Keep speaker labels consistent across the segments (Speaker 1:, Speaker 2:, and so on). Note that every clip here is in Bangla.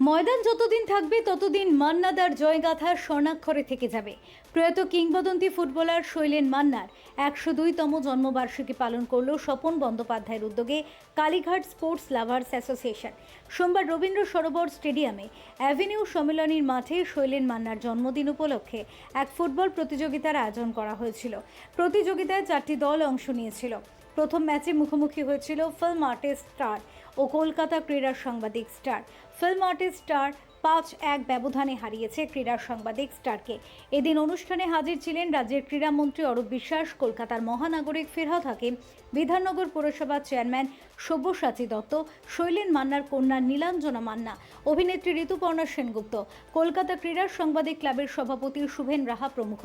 Speaker 1: ময়দান যতদিন থাকবে, ততদিন মান্নাদার জয়গাথার স্বর্ণাক্ষরে থেকে যাবে। প্রয়াত কিংবদন্তি ফুটবলার শৈলেন মান্নার একশো দুইতম জন্মবার্ষিকী পালন করল স্বপন বন্দ্যোপাধ্যায়ের উদ্যোগে কালীঘাট স্পোর্টস লাভার্স অ্যাসোসিয়েশন। সোমবার রবীন্দ্র সরোবর স্টেডিয়ামে অ্যাভিনিউ সম্মেলনীর মাঠে শৈলেন মান্নার জন্মদিন উপলক্ষে এক ফুটবল প্রতিযোগিতার আয়োজন করা হয়েছিল। প্রতিযোগিতায় চারটি দল অংশ নিয়েছিল। প্রথম ম্যাচে মুখোমুখি হয়েছিল ফিল্ম আর্টিস্ট স্টার ও কলকাতা ক্রীড়া সাংবাদিক স্টার। ফিল্ম আর্টিস্ট স্টার পাঁচ এক ব্যবধানে হারিয়েছে ক্রীড়া সাংবাদিক স্টারকে। এদিন অনুষ্ঠানে হাজির ছিলেন রাজ্যের ক্রীড়ামন্ত্রী অরূপ বিশ্বাস, কলকাতার মহানাগরিক ফিরহাদ হাকিম, বিধাননগর পৌরসভার চেয়ারম্যান সব্যসাচী দত্ত, শৈলেন মান্নার কন্যা নীলাঞ্জনা মান্না, অভিনেত্রী ঋতুপর্ণা সেনগুপ্ত, কলকাতা ক্রীড়া সাংবাদিক ক্লাবের সভাপতি শুভেন রাহা প্রমুখ।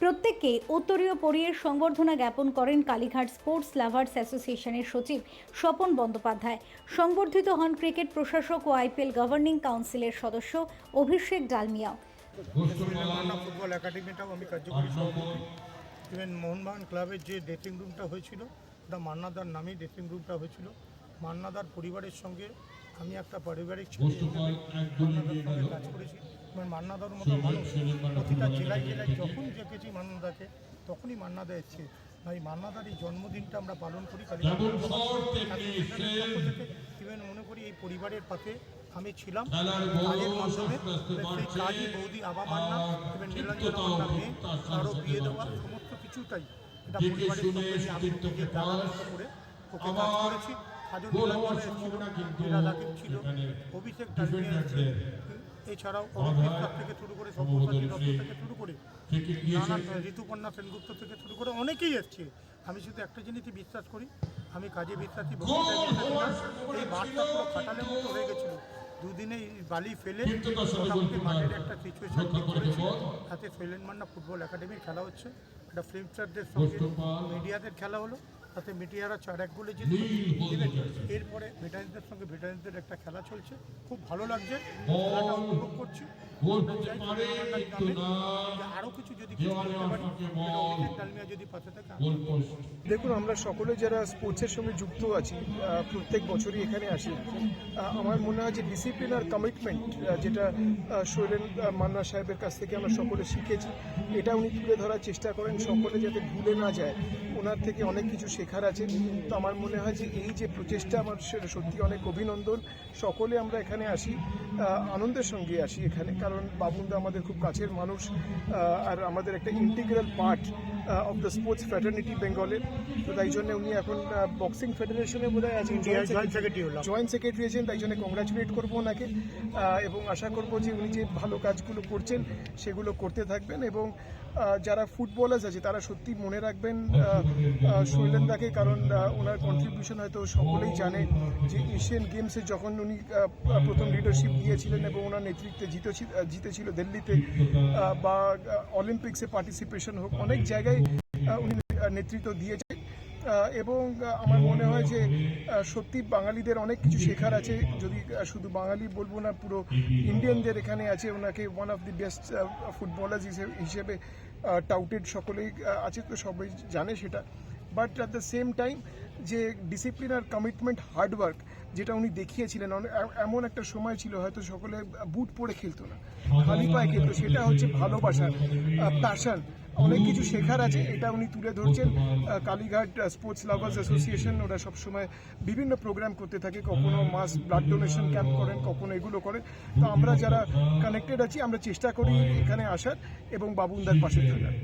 Speaker 1: প্রত্যেককে উত্তরীয় পরিয়ের সংবর্ধনা জ্ঞাপন করেন কালীঘাট স্পোর্টস লাভার্স অ্যাসোসিয়েশনের সচিব স্বপন বন্দ্যোপাধ্যায়। সংবর্ধিত হন ক্রিকেট প্রশাসক ও আইপিএল গভর্নিং কাউন্সিলের সদস্য। অভিষেক ডালমিয়া।
Speaker 2: মান্না ফুটবল একাডেমিটাও আমি কার্যকরী সভাপতি। ইভেন মোহনবাগান ক্লাবের যে ড্রেসিং রুমটা হয়েছিল ওটা মান্নাদার নামেই ড্রেসিং রুমটা হয়েছিল মান্নাদার পরিবারের সঙ্গে আমি একটা পারিবারিক ছেলে সঙ্গে কাজ করেছি। এবং মান্নাদার মতো মানুষ প্রতিটা জেলায় জেলায় যখন দেখেছি মান্নাদাকে তখনই মান্নাদা এসছে। এই মান্নাদার এই জন্মদিনটা আমরা পালন করি কালী ইভেন মনে করি এই পরিবারের পাশে আমি ছিলাম। কাজের মাধ্যমে সেই কাজই বৌদি আবা মান্না এবং নীলাঞ্জন মান্না মেয়ে তারও বিয়ে দেওয়া সমস্ত কিছুটাই এটা পরিবারের সঙ্গে আমি নিজে করে ওকে কাজ করেছি। সাজন ছিল মীরা লাকিব ছিল। অভিষেক ডালমিয়া এসেছে এছাড়াও থেকে শুরু করে সব্যসাচী দত্ত থেকে শুরু করে ঋতুপর্ণা সেনগুপ্ত থেকে শুরু করে অনেকেই এসছে। আমি শুধু একটা জিনিসই বিশ্বাস করি আমি কাজে বিশ্বাসী বক্তৃতায় এই মাঠটা পুরো খাটালের মতো হয়ে গেছিল। দুদিনে বালি ফেলে মোটামুটি মাঠের একটা সিচুয়েশন তাতে ফেলেন মান্না ফুটবল একাডেমির খেলা হচ্ছে। একটা ফিল্মস্টারদের সঙ্গে মিডিয়াদের খেলা হলো। তাতে মিডিয়ারা চার এক গোলে জিতল এরপরে ভেটারিনদের সঙ্গে ভেটারিনদের একটা খেলা চলছে। খুব ভালো লাগছে। খেলাটা উপভোগ করছি। আরও কিছু যদি ডালমিয়া পাশে থাকে
Speaker 3: দেখুন আমরা সকলে যারা স্পোর্টসের সঙ্গে যুক্ত আছি প্রত্যেক বছরই এখানে আসি। আমার মনে হয় যে ডিসিপ্লিন আর কমিটমেন্ট যেটা শৈলেন মান্না সাহেবের কাছ থেকে আমরা সকলে শিখেছি এটা উনি তুলে ধরার চেষ্টা করেন সকলে যাতে ভুলে না যায়। ওনার থেকে অনেক কিছু শেখার আছে। তো আমার মনে হয় যে এই যে প্রচেষ্টা আমার সেটা সত্যি অনেক অভিনন্দন। সকলে আমরা এখানে আসি আনন্দের সঙ্গে আসি এখানে। কারণ বাবুন্দা আমাদের খুব কাছের মানুষ আর আমাদের একটা integral part of the sports fraternity বেঙ্গলের তো তাই জন্য উনি এখন বক্সিং ফেডারেশনে বোধ হয়। জয়েন্ট সেক্রেটারি আছেন তাই জন্য কংগ্রাচুলেট করব ওনাকে। এবং আশা করব যে উনি যে ভালো কাজগুলো করছেন সেগুলো করতে থাকবেন। এবং যারা ফুটবলার্স আছে তারা সত্যি মনে রাখবেন শৈলেন্দাকে কারণ ওনার কন্ট্রিবিউশন হয়তো সকলেই জানে যে এশিয়ান গেমসে যখন উনি প্রথম লিডারশিপ দিয়েছিলেন এবং ওনার নেতৃত্বে জিতেছিল জিতেছিল দিল্লিতে বা অলিম্পিক্সে পার্টিসিপেশন হোক অনেক জায়গায় উনি নেতৃত্ব দিয়েছেন। আহ, এবং আমার মনে হয় যে সত্যি বাঙালিদের অনেক কিছু শেখার আছে। যদি শুধু বাঙালি বলব না, পুরো ইন্ডিয়ানদের এখানে আছে। ওনাকে one of the best footballers হিসেবে টাউটেড সকলেই আছে, তো সবাই জানে সেটা। But at the same time যে ডিসিপ্লিন আর কমিটমেন্ট হার্ডওয়ার্ক যেটা উনি দেখিয়েছিলেন এমন একটা সময় ছিল, হয়তো সকলে বুট পরে খেলতো না, খালি পায়ে খেলতো। সেটা হচ্ছে ভালোবাসা প্যাশন অনেক কিছু শেখার আছে এটা উনি তুলে ধরছেন। কালীঘাট স্পোর্টস লাভার্স অ্যাসোসিয়েশন ওরা সবসময় বিভিন্ন প্রোগ্রাম করতে থাকে কখনো মাস ব্লাড ডোনেশন ক্যাম্প করেন কখনো এগুলো করেন। তো আমরা যারা কানেক্টেড আছি আমরা চেষ্টা করি এখানে আসার এবং বাবুনদার পাশে থাকার।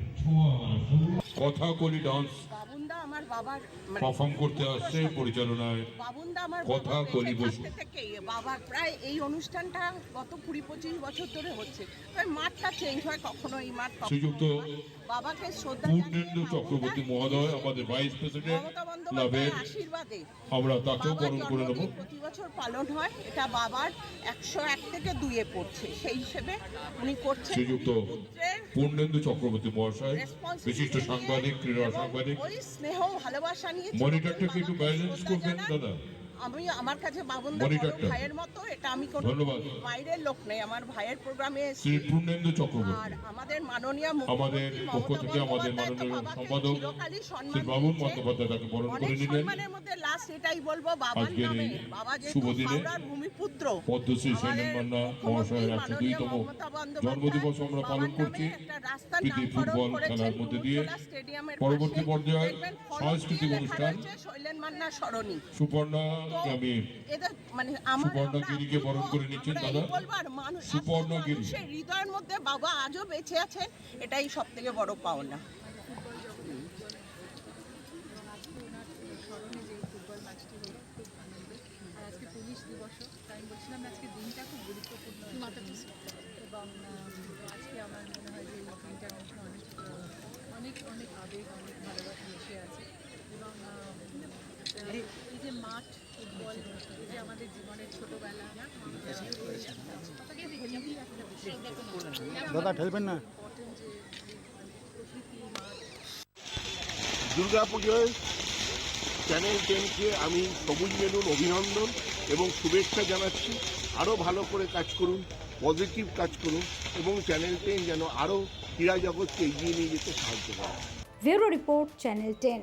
Speaker 4: কথা কলি ডান্স
Speaker 5: বাবুন্দা আমার বাবার মানে
Speaker 4: পারফর্ম করতে আসছে পরিচালনায়।
Speaker 5: বাবুন্দা আমার
Speaker 4: কথা কলি বসু।
Speaker 5: বাবার প্রায় এই অনুষ্ঠানটা গত কুড়ি পঁচিশ বছর ধরে হচ্ছে। মাঠটা চেঞ্জ হয় কখনো এই মাঠ
Speaker 4: শ্রীযুক্ত।
Speaker 5: বাবাকে শ্রদ্ধা
Speaker 4: পূর্ণেন্দু চক্রবর্তী মহোদয় আমাদের ভাইস প্রেসিডেন্ট ক্লাবের
Speaker 5: আশীর্বাদে।
Speaker 4: আমরা তাকেও বরণ করে নেব।
Speaker 5: প্রতি বছর পালন হয় এটা বাবার একশো এক থেকে দুইয়ে পড়ছে। সেই হিসেবে উনি করছেন
Speaker 4: শ্রীযুক্ত পূর্ণেন্দু চক্রবর্তী মহাশয় বিশিষ্ট সাংবাদিক ক্রীড়া সাংবাদিক।
Speaker 5: ওই স্নেহ ভালোবাসা নিয়ে
Speaker 4: মনিটরটাকে একটু ব্যালেন্স করবেন দাদা?
Speaker 5: আমি আমার কাছে বাবন দা ভাইয়ের মতো এটা আমি কোনো বাইরের লোক নেই আমার ভাইয়ের প্রোগ্রামে
Speaker 4: চক্রবর্তী।
Speaker 5: আর আমাদের মাননীয়
Speaker 4: আমাদের পক্ষ থেকে আমাদের মাননীয় সম্পাদক শ্রী বাবুন। বন্দ্যোপাধ্যায় তাকে বরণ করে নিলেন।
Speaker 5: সম্মানের মধ্যে লাস্ট এটাই বলব বাবার নামে। বাবা
Speaker 4: দিনে
Speaker 5: হাওড়ার ভূমিপুত্র
Speaker 4: পদ্মশ্রী শৈলেন মান্না মহাশয়ের একশো দুইতম জন্মদিবস আমরা পালন করছি। প্রীতি ফুটবল খেলার মধ্যে দিয়ে। পরবর্তী পর্যায়ে সাংস্কৃতিক অনুষ্ঠান।
Speaker 5: শৈলেন মান্না সরণি।
Speaker 4: সুপর্ণাকে আমি
Speaker 5: এদের মানে আমার
Speaker 4: সুবর্ণগিরিকে বরণ করে নিচ্ছেন দাদা।
Speaker 5: বলব মানুষ
Speaker 4: সুবর্ণগিরি।
Speaker 5: মানুষের হৃদয়ের মধ্যে বাবা আজও বেঁচে আছেন এটাই সব থেকে বড় পাওনা
Speaker 6: আজকে পুলিশ দিবসও তাই আমি বলছিলাম আজকে দিনটা খুব গুরুত্বপূর্ণ এবং আজকে আমার মনে হয় যে এই দিনটার মধ্যে অনেক অনেক অনেক আবেগ অনেক ভালোবাসা মিশে আছে এবং এই যে মাঠ ফুটবল এই যে আমাদের জীবনের ছোটোবেলা
Speaker 7: দাদা ঠেলবেন না।
Speaker 6: ইম্পর্টেন্ট যে
Speaker 8: দুর্গাপুজোয় চ্যানেল টেনকে আমি সবুজ মেনুন অভিনন্দন এবং শুভেচ্ছা জানাচ্ছি। আরও ভালো করে কাজ করুন পজিটিভ কাজ করুন এবং চ্যানেল টেন যেন আরও ক্রীড়া জগৎকে এগিয়ে নিয়ে যেতে সাহায্য করে
Speaker 1: ব্যুরো রিপোর্ট চ্যানেল টেন